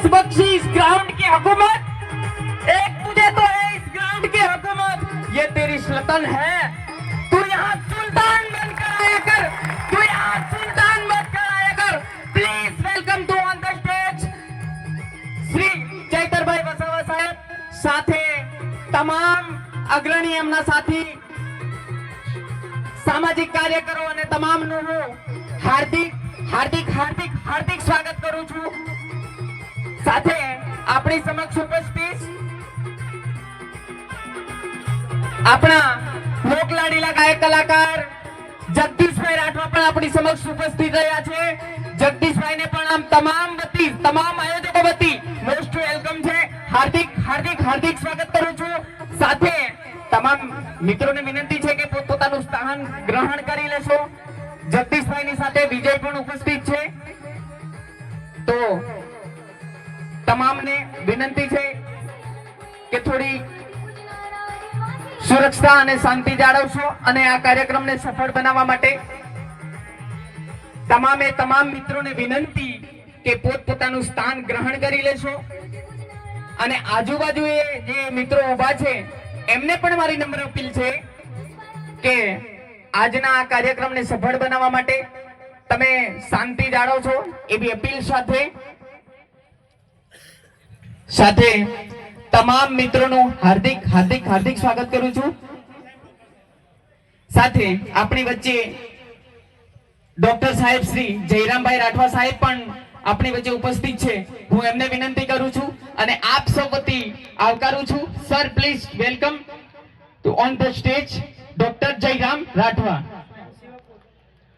Chance Bakshi इस ground की हुकूमत एक तुझे तो है इस ग्राउंड की हुकूमत ये तेरी सल्तन है तू यहाँ सुल्तान बनकर आया कर तू यहाँ सुल्तान बनकर आया कर please welcome to on the stage Shri Chaitarbhai Vasava સાહેબ સાથે તમામ અગ્રણી એમના સાથી સામાજિક કાર્યકરો અને તમામનું હું હાર્દિક હાર્દિક હાર્દિક હાર્દિક સ્વાગત કરું છું સાથે આપણી સમક્ષ ઉપસ્થિત આપણા લોકલાડીલા ગાયક કલાકાર જગદીશભાઈ રાઠવા પણ આપણી સમક્ષ ઉપસ્થિત રહ્યા છે. જગદીશભાઈને પણ આમ તમામ વતી, તમામ આયોજકો વતી મોસ્ટ વેલકમ છે. હાર્દિક હાર્દિક હાર્દિક સ્વાગત કરું છું. સાથે તમામ મિત્રોને વિનંતી છે કે પોતપોતાનું સ્થાન ગ્રહણ કરી લેશો. જગદીશભાઈની સાથે વિજય પણ ઉપસ્થિત છે. તો તમામને વિનંતી છે કે થોડી સુરક્ષા અને શાંતિ જાળવશો અને આ કાર્યક્રમને સફળ બનાવવા માટે તમામે તમામ મિત્રોને વિનંતી કે પોતપોતાનું સ્થાન ગ્રહણ કરી લેશો. અને આજુબાજુએ જે મિત્રો ઊભા છે, એમને પણ મારી નંબર અપીલ છે કે આજના આ કાર્યક્રમને સફળ બનાવવા માટે તમે શાંતિ જાળવશો એવી અપીલ સાથે સાથે તમામ મિત્રોનું હાર્દિક હાર્દિક હાર્દિક સ્વાગત કરું છું. સાથે આપણી વચ્ચે ડોક્ટર સાહેબ શ્રી જયરામભાઈ રાઠવા સાહેબ પણ આપણી વચ્ચે ઉપસ્થિત છે. હું એમને વિનંતી કરું છું અને આપ સૌ વતી આવકારું છું. Sir please welcome to on the stage doctor Jayram Rathwa.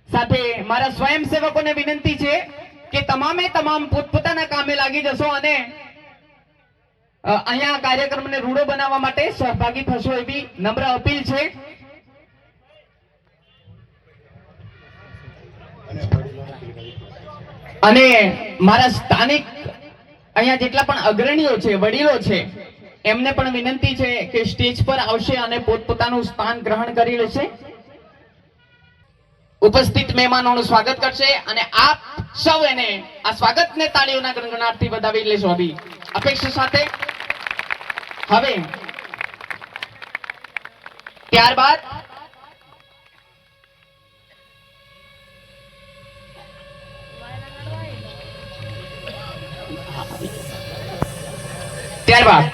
સાથે મારા સ્વયંસેવકોને વિનંતી છે કે તમામે તમામ પોતપોતાના કામે લાગી જશો અને અહીંયા કાર્યક્રમને રૂડો બનાવવા માટે સહભાગી થશો એવી નમ્ર અપીલ છે. અને મારા સ્થાનિક અહીંયા જેટલા પણ અગ્રણીઓ છે, વડીલો છે, એમને પણ વિનંતી છે કે સ્ટેજ પર આવશે અને પોતપોતાનું સ્થાન ગ્રહણ કરી લેશે. ઉપસ્થિત મહેમાનોનું સ્વાગત કરશે અને આપ સૌ એને આ સ્વાગતને તાળીઓના ગણગણાટથી વધાવી લેશો આવી અપેક્ષા સાથે હવે ત્યારબાદ ત્યારબાદ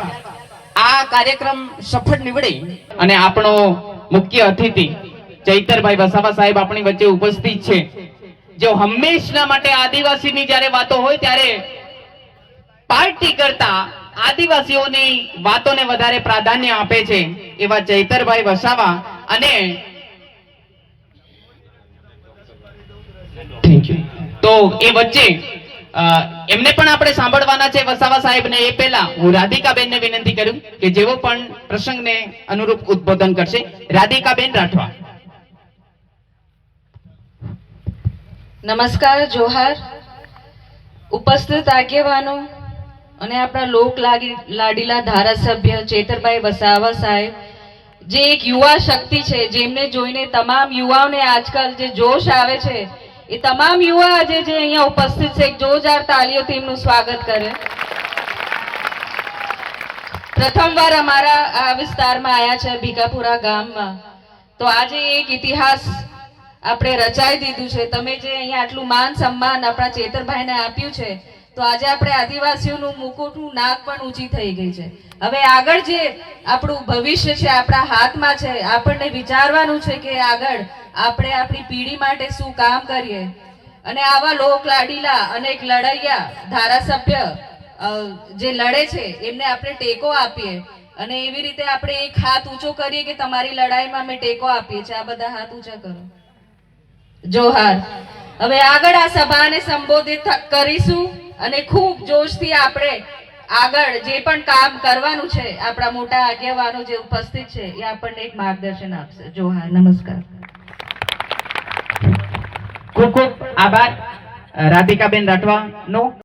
આ કાર્યક્રમ સફળ નીવડે અને આપણો મુખ્ય અતિથિ ચૈતરભાઈ વસાવા સાહેબ આપણી વચ્ચે ઉપસ્થિત છે. જો હંમેશના માટે આદિવાસીની જ્યારે વાતો હોય ત્યારે પાર્ટી કરતા આદિવાસીઓની વાતોને વધારે પ્રાધાન્ય આપે છે એવા ચૈતરભાઈ વસાવા અને તો એ વચ્ચે એમને પણ આપણે સાંભળવાના છે વસાવા સાહેબને એ પહેલા હું રાધિકાબેનને વિનંતી કરું કે જેઓ પણ પ્રસંગને અનુરૂપ ઉદ્બોધન કરશે. રાધિકાબેન રાઠવા. નમસ્કાર જોહાર. ઉપસ્થિત આગેવાનો અને આપણા લોક લાડીલા ધારાસભ્ય ચેતરભાઈ વસાવા સાહેબ, જે એક યુવા શક્તિ છે, જેમને જોઈને તમામ યુવાઓને આજકાલ જે જોશ આવે છે, એ તમામ યુવા આજે જે અહીંયા ઉપસ્થિત છે જોરદાર તાલીઓથી એમનું સ્વાગત કરે. પ્રથમવાર અમારા આ વિસ્તારમાં આવ્યા છે ભીકાપુરા ગામમાં. તો આજે એક ઇતિહાસ આપણે રચાઈ દીધું છે. તમે જે અહીંયા આટલું માન સન્માન આપણા ચેતરભાઈને આપ્યું છે તો આજે આપણે આદિવાસીઓનું મુકુટનું નાક પણ ઊંચી થઈ ગઈ છે. હવે આગળ જે આપણું ભવિષ્ય છે, આપણા હાથમાં છે, આપણને વિચારવાનું છે કે આગળ આપણે આપણી પેઢી માટે શું કામ કરીએ. અને આવા લોક લાડીલા અનેક લડૈયા ધારાસભ્ય જે લડે છે, એમને આપણે ટેકો આપીએ. અને એવી રીતે આપણે એક હાથ ઊંચો કરીએ કે તમારી લડાઈમાં અમે ટેકો આપીએ છીએ. આ બધા હાથ ઊંચા કરો. જોહાર. હવે આગળ આ સભાને સંબોધિત કરીશું. અને ખૂબ જોશથી આપણે આગળ જે પણ કામ કરવાનું છે, આપણા મોટા આગેવાનો જે ઉપસ્થિત છે, એ આપણને એક માર્ગદર્શન આપશે. જોહાર, નમસ્કાર. ખૂબ ખૂબ આભાર. રાધિકાબેન રાઠવા નો